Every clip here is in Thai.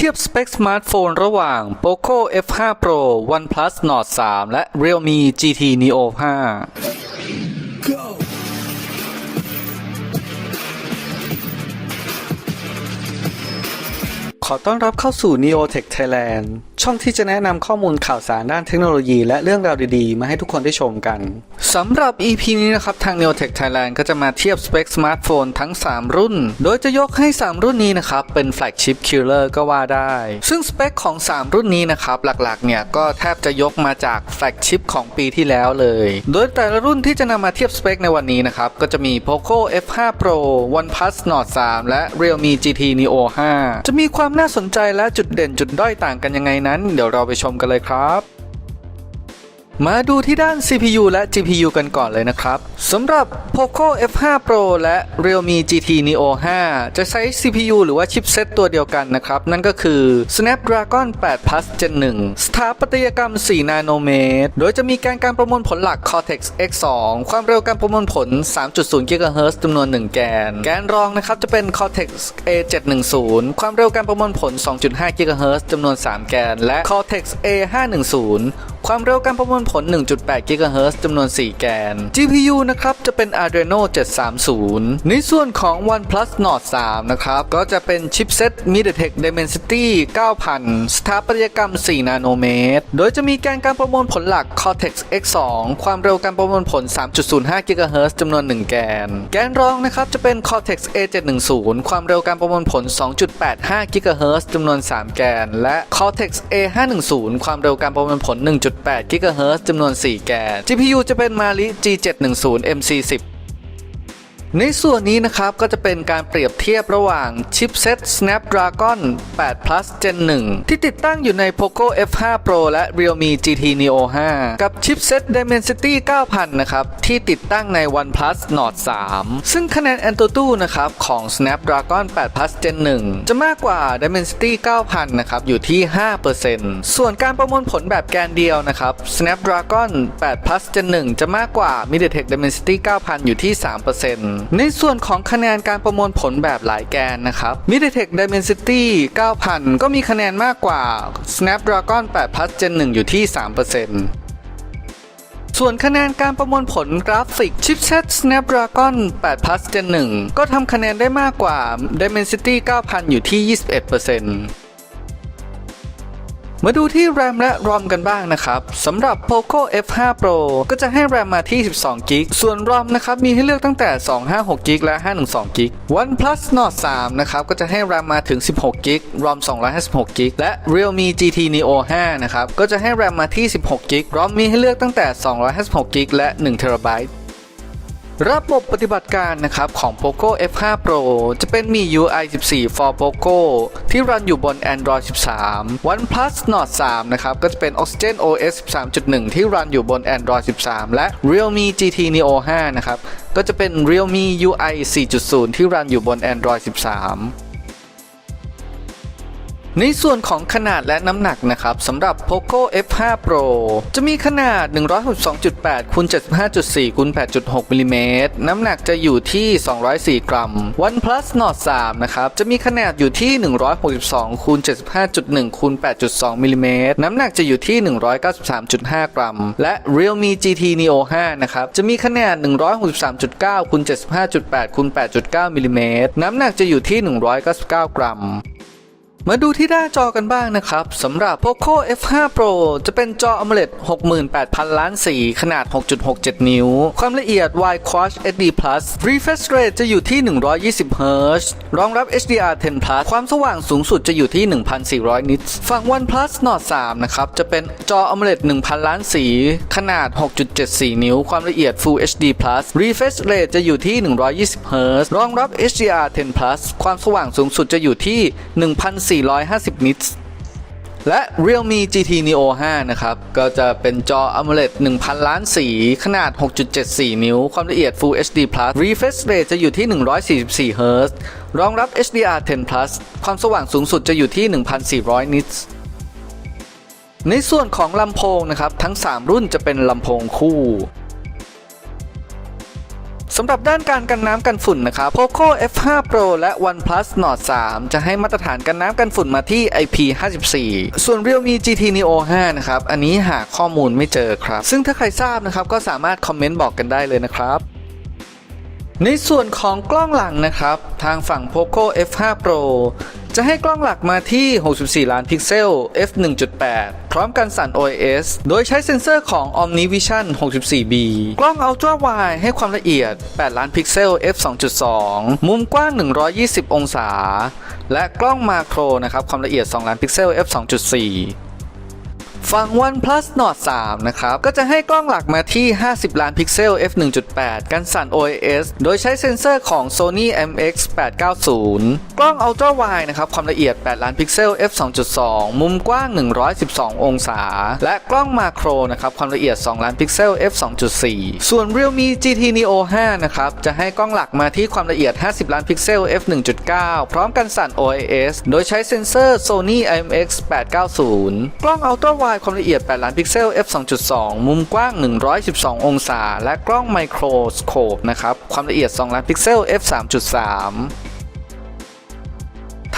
เทียบสเปคสมาร์ทโฟนระหว่าง Poco F5 Pro OnePlus Nord 3 และ Realme GT Neo 5 ขอต้อนรับเข้าสู่ Neotech Thailand ช่องที่จะแนะนำข้อมูลข่าวสารด้านเทคโนโลยี และเรื่องราวดีๆ มาให้ทุกคนได้ชมกันสำหรับ EP นี้นะครับ ทาง Neotech Thailand ก็จะมาเทียบสเปคสมาร์ทโฟนทั้ง 3 รุ่น โดยจะยกให้ 3 รุ่นนี้นะครับ เป็นแฟลกชิพคิลเลอร์ก็ว่าได้ ซึ่งสเปคของ 3 รุ่นนี้นะครับ หลักๆ เนี่ย ก็แทบจะยกมาจากแฟลกชิพของปีที่แล้วเลย โดยแต่ละรุ่นที่จะนำมาเทียบสเปคในวันนี้นะครับก็จะมี Poco F5 Pro OnePlus Nord 3 และ Realme GT Neo 5 จะมีความน่าสนใจและจุดเด่นจุดด้อยต่างกันยังไงนั้น เดี๋ยวเราไปชมกันเลยครับ มาดูที่ด้าน CPU และ GPU กันก่อนเลยนะครับสำหรับ Poco F5 Pro และ Realme GT Neo 5 จะใช้ CPU หรือว่าชิปเซตตัวเดียวกันนะครับ นั่นก็คือ Snapdragon 8 Plus Gen 1 สถาปัตยกรรม 4 นาโนเมตร โดยจะมีการการประมวลผลหลัก Cortex X2 ความเร็วการประมวลผล 3.0 GHz จำนวน 1 แกน แกนรองนะครับจะเป็น Cortex A710 ความเร็วการประมวลผล 2.5 GHz จำนวน 3 แกน และ Cortex A510 ความเร็วการประมวลผล 1.8 GHz จำนวน 4 แกน GPU นะครับ จะเป็น Adreno 730 ในส่วนของ OnePlus Nord 3 นะครับ ก็จะเป็นชิปเซ็ต MediaTek Dimensity 9000 สถาปัตยกรรม 4 นาโนเมตร โดยจะมีแการการประมวลผลหลัก Cortex X2 ความเร็วการประมวลผล 3.05 GHz จำนวน 1 แกน แกนรองนะครับ จะเป็น Cortex A710 ความเร็วการประมวลผล 2.85 GHz จำนวน 3 แกน และ Cortex A510 ความเร็วการประมวลผล 1.8 GHz จำนวน 4 แกน GPU จะเป็น Mali G710 MC10 ในส่วนนี้นะครับก็จะเป็นการเปรียบเทียบระหว่างชิปเซ็ต Snapdragon 8 Plus Gen 1 ที่ติดตั้งอยู่ใน Poco F5 Pro และ Realme GT Neo 5 กับชิปเซ็ต Dimensity 9000 นะครับ ที่ติดตั้งใน OnePlus Nord 3 ซึ่งคะแนน AnTuTu นะครับของ Snapdragon 8 Plus Gen 1 จะมากกว่า Dimensity 9000 นะครับ อยู่ที่ 5%ส่วนการประมวลผลแบบแกนเดียวนะครับ Snapdragon 8 Plus Gen 1 จะมากกว่า MediaTek Dimensity 9000 อยู่ที่ 3%ในส่วนของคะแนนการประมวลผลแบบหลายแกนนะครับ MediaTek Dimensity 9000 ก็มีคะแนนมากกว่า Snapdragon 8 Plus Gen 1 อยู่ที่ 3%ส่วนคะแนนการประมวลผลกราฟิกชิปเซ็ต Snapdragon 8 Plus Gen 1 ก็ทำคะแนนได้มากกว่า Dimensity 9000 อยู่ที่ 21% มาดูที่ RAM และ ROM กันบ้างนะครับสำหรับ Poco F5 Pro ก็จะให้ RAM มาที่ 12 g b ส่วน ROM นะครับมีให้เลือกตั้งแต่ 256 g b และ 512 g b OnePlus Nord 3นะครับก็จะให้ RAM มาถึง 16 g b ROM 256 g b และ Realme GT Neo 5นะครับก็จะให้ RAM มาที่ 16 g b ROM มีให้เลือกตั้งแต่ 256 g b และ1 t b ระบบปฏิบัติการนะครับของ Poco F5 Pro จะเป็นมี UI 14 for Poco ที่รันอยู่บน Android 13 OnePlus Nord 3 นะครับ ก็จะเป็น Oxygen OS 13.1 ที่รันอยู่บน Android 13 และ Realme GT Neo 5 นะครับ ก็จะเป็น Realme UI 4.0 ที่รันอยู่บน Android 13 ในส่วนของขนาดและน้ำหนักนะครับสำหรับ Poco F5 Pro จะมีขนาด 162.8คูณ75.4คูณ8.6มิลลิเมตรน้ำหนักจะอยู่ที่ 204 กรัม OnePlus Nord 3นะครับจะมีขนาดอยู่ที่ 162คูณ75.1คูณ8.2มิลลิเมตรน้ำหนักจะอยู่ที่ 193.5 กรัม และ Realme GT Neo 5นะครับจะมีขนาด 163.9คูณ75.8คูณ8.9มิลลิเมตรน้ำหนักจะอยู่ที่ 199 กรัม มาดูที่หน้าจอกันบ้างนะครับสำหรับ Poco F5 Pro จะเป็นจอ AMOLED 68,000 ล้านสี ขนาด 6.67 นิ้ว ความละเอียด Wide Quad HD Plus Refresh Rate จะอยู่ที่ 120 Hz รองรับ HDR10 Plus ความสว่างสูงสุดจะอยู่ที่ 1,400 นิตฝั่ง OnePlus Nord 3 นะครับ จะเป็นจอ AMOLED 1,000 ล้านสี ขนาด 6.74 นิ้ว ความละเอียด Full HD Plus Refresh Rate จะอยู่ที่ 120 Hz รองรับ HDR10 Plus ความสว่างสูงสุดจะอยู่ที่ 1,400 450 นิตส์และ Realme GT Neo 5 นะครับ ก็จะเป็นจอ AMOLED 1,000 ล้านสี ขนาด 6.74 นิ้ว ความละเอียด Full HD Plus Refresh Rate จะอยู่ที่ 144 Hz รองรับ HDR10 Plus ความสว่างสูงสุดจะอยู่ที่ 1,400 นิตส์ในส่วนของลำโพงนะครับ ทั้ง 3 รุ่นจะเป็นลำโพงคู่ สำหรับด้านการกันน้ำกันฝุ่นนะครับ Poco F5 Pro และ OnePlus Nord 3 จะให้มาตรฐานกันน้ำกันฝุ่นมาที่ IP54 ส่วน Realme GT Neo 5 นะครับ อันนี้หาข้อมูลไม่เจอครับ ซึ่งถ้าใครทราบนะครับ ก็สามารถคอมเมนต์บอกกันได้เลยนะครับในส่วนของกล้องหลังนะครับ ทางฝั่ง Poco F5 Pro จะให้กล้องหลักมาที่ 64 ล้านพิกเซล f 1.8 พร้อมกันสั่น OIS โดยใช้เซ็นเซอร์ของ OmniVision 64B กล้อง Ultra Wide ให้ความละเอียด 8 ล้านพิกเซล f 2.2 มุมกว้าง 120 องศา และกล้องมาโครนะครับความละเอียด 2 ล้านพิกเซล f 2.4 ฝั่ง OnePlus Nord 3 นะครับ ก็จะให้กล้องหลักมาที่ 50 ล้านพิกเซล f 1.8 กันสั่น OIS โดยใช้เซ็นเซอร์ของ Sony MX 890 กล้อง Ultra Wide นะครับ ความละเอียด 8 ล้านพิกเซล f 2.2 มุมกว้าง 112 องศา และกล้องมาโครนะครับ ความละเอียด 2 ล้านพิกเซล f 2.4 ส่วน Realme GT Neo 5 นะครับ จะให้กล้องหลักมาที่ความละเอียด 50 ล้านพิกเซล f 1.9 พร้อมกันสั่น OIS โดยใช้เซ็นเซอร์ Sony IMX 890 กล้อง Ultra Wide ความละเอียด 8 ล้านพิกเซล f 2.2 มุมกว้าง 112 องศา และกล้องไมโครสโคปนะครับ ความละเอียด 2 ล้านพิกเซล f 3.3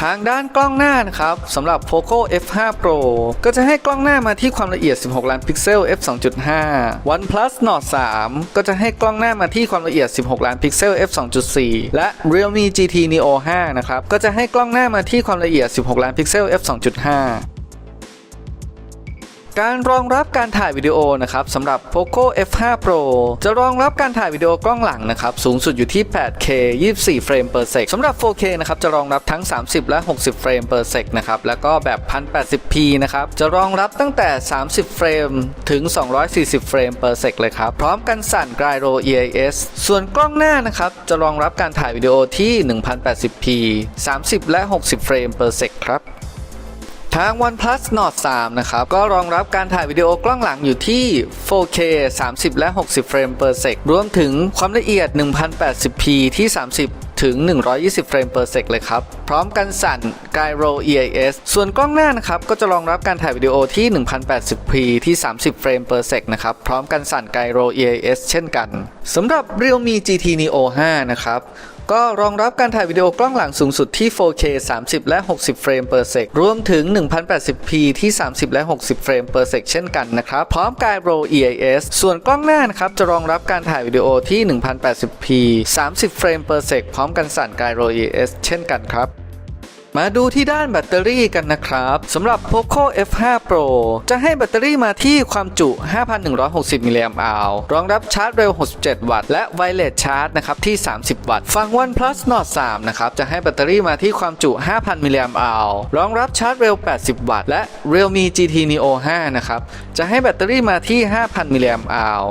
ทางด้านกล้องหน้านะครับสำหรับ Poco F5 Pro ก็จะให้กล้องหน้ามาที่ความละเอียด 16 ล้านพิกเซล f 2.5 OnePlus Nord 3 ก็จะให้กล้องหน้ามาที่ความละเอียด 16 ล้านพิกเซล f 2.4 และ Realme GT Neo 5 นะครับ ก็จะให้กล้องหน้ามาที่ความละเอียด 16 ล้านพิกเซล f 2.5 การรองรับการถ่ายวิดีโอนะครับสำหรับ Poco F5 Pro จะรองรับการถ่ายวิดีโอกล้องหลังนะครับสูงสุดอยู่ที่ 8K 24 เฟรม per sec สำหรับ 4K นะครับจะรองรับทั้ง 30 และ 60 เฟรม per sec นะครับแล้วก็แบบ 1080p นะครับจะรองรับตั้งแต่ 30 เฟรมถึง 240 เฟรม per sec เลยครับพร้อมกันสั่น Gyro EIS ส่วนกล้องหน้านะครับจะรองรับการถ่ายวิดีโอที่ 1080p 30 และ 60 เฟรม per sec ครับ ทาง OnePlus Nord 3 นะครับ ก็รองรับการถ่ายวิดีโอกล้องหลังอยู่ที่ 4K 30 และ 60 เฟรม per sec รวมถึงความละเอียด 1080p ที่ 30 ถึง 120 เฟรม per sec เลยครับ พร้อมกันสั่น Gyro EIS ส่วนกล้องหน้านะครับ ก็จะรองรับการถ่ายวิดีโอที่ 1080p ที่ 30 เฟรม per sec นะครับ พร้อมกันสั่น Gyro EIS เช่นกันสำหรับ Realme GT Neo 5 นะครับ ก็รองรับการถ่ายวิดีโอกล้องหลังสูงสุดที่ 4K 30 และ 60 เฟรมเพอร์เซกรวมถึง 1080p ที่ 30 และ 60 เฟรมเพอร์เซกเช่นกันนะครับ พร้อมกายโร EIS ส่วนกล้องหน้านะครับจะรองรับการถ่ายวิดีโอที่ 1080p 30 เฟรมเพอร์เซกพร้อมกันสั่นกายโร EIS เช่นกันครับ มาดูที่ด้านแบตเตอรี่กันนะครับสำหรับ Poco F5 Pro จะให้แบตเตอรี่มาที่ความจุ 5,160 มิลลิแอมป์อาวรองรับชาร์จเร็ว 67 วัตต์ และไวเลสชาร์จนะครับที่ 30 วัตต์ ฝั่ง OnePlus Nord 3 นะครับจะให้แบตเตอรี่มาที่ความจุ 5,000 มิลลิแอมป์อาวรองรับชาร์จเร็ว 80 วัตต์ และ Realme GT Neo 5 นะครับจะให้แบตเตอรี่มาที่ 5,000 มิลลิแอมป์อาว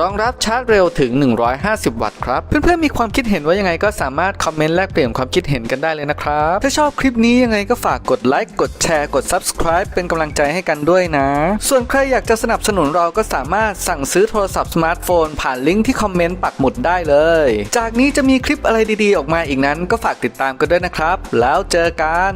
รองรับชาร์จเร็วถึง 150 วัตต์ครับ เพื่อนๆมีความคิดเห็นว่ายังไงก็สามารถคอมเมนต์แลกเปลี่ยนความคิดเห็นกันได้เลยนะครับ ถ้าชอบคลิปนี้ยังไงก็ฝากกดไลค์กดแชร์กด Subscribe เป็นกำลังใจให้กันด้วยนะ ส่วนใครอยากจะสนับสนุนเราก็สามารถสั่งซื้อโทรศัพท์สมาร์ทโฟน ผ่านลิงก์ที่คอมเมนต์ปักหมุดได้เลย จากนี้จะมีคลิปอะไรดีๆ ออกมาอีกนั้น ก็ฝากติดตามกันด้วยนะครับ แล้วเจอกัน